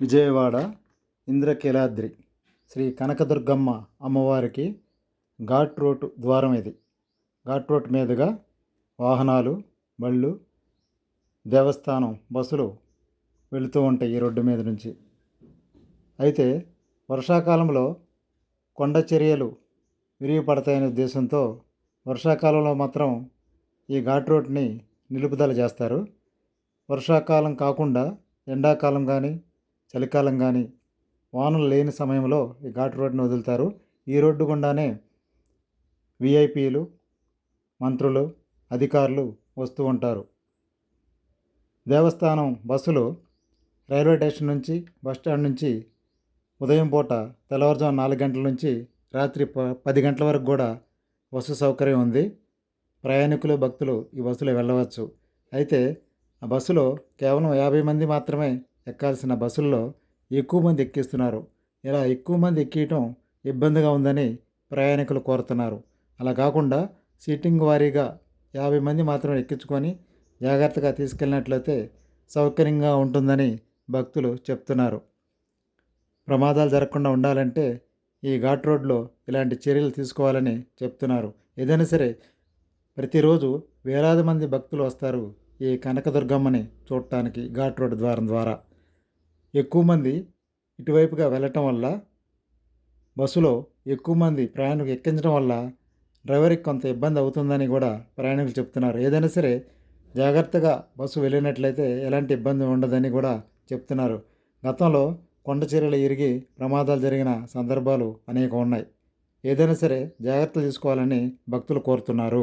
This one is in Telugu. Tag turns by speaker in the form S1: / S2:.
S1: విజయవాడ ఇంద్రకీలాద్రి శ్రీ కనకదుర్గమ్మ అమ్మవారికి ఘాట్ రోడ్ ద్వారం ఇది. ఘాట్ రోడ్ మీదుగా వాహనాలు బళ్ళు దేవస్థానం బస్సులు వెళుతూ ఉంటాయి ఈ రోడ్డు మీద నుంచి. అయితే వర్షాకాలంలో కొండ చర్యలు విరిగిపడతాయనే ఉద్దేశంతో వర్షాకాలంలో మాత్రం ఈ ఘాట్ రోడ్ని నిలుపుదల చేస్తారు. వర్షాకాలం కాకుండా ఎండాకాలం కానీ చలికాలం కానీ వానలు లేని సమయంలో ఈ ఘాట్ రోడ్ని వదులుతారు. ఈ రోడ్డు గుండానే విఐపీలు మంత్రులు అధికారులు వస్తూ ఉంటారు. దేవస్థానం బస్సులు రైల్వే స్టేషన్ నుంచి బస్ స్టాండ్ నుంచి ఉదయం పూట తెల్లవారుజాము నాలుగు గంటల నుంచి రాత్రి ప పది గంటల వరకు కూడా బస్సు సౌకర్యం ఉంది. ప్రయాణికులు భక్తులు ఈ బస్సులో వెళ్ళవచ్చు. అయితే ఆ బస్సులో కేవలం యాభై మంది మాత్రమే ఎక్కాల్సిన బస్సుల్లో ఎక్కువ మంది ఎక్కిస్తున్నారు. ఇలా ఎక్కువ మంది ఎక్కియటం ఇబ్బందిగా ఉందని ప్రయాణికులు కోరుతున్నారు. అలా కాకుండా సీటింగ్ వారీగా యాభై మంది మాత్రమే ఎక్కించుకొని జాగ్రత్తగా తీసుకెళ్ళినట్లయితే సౌకర్యంగా ఉంటుందని భక్తులు చెప్తున్నారు. ప్రమాదాలు జరగకుండా ఉండాలంటే ఈ ఘాట్ రోడ్లో ఇలాంటి చర్యలు తీసుకోవాలని చెప్తున్నారు. ఏదైనా సరే ప్రతిరోజు వేలాది మంది భక్తులు వస్తారు ఈ కనకదుర్గమ్మని చూడటానికి ఘాట్ రోడ్ ద్వారం ద్వారా. ఎక్కువ మంది ఇటువైపుగా వెళ్ళటం వల్ల బస్సులో ఎక్కువ మంది ప్రయాణికులు ఎక్కించడం వల్ల డ్రైవర్కి కొంత ఇబ్బంది అవుతుందని కూడా ప్రయాణికులు చెప్తున్నారు. ఏదైనా సరే జాగ్రత్తగా బస్సు వెళ్ళినట్లయితే ఎలాంటి ఇబ్బంది ఉండదని కూడా చెప్తున్నారు. గతంలో కొండ చర్యలు ఇరిగి ప్రమాదాలు జరిగిన సందర్భాలు అనేక ఉన్నాయి. ఏదైనా సరే జాగ్రత్తలు తీసుకోవాలని భక్తులు కోరుతున్నారు.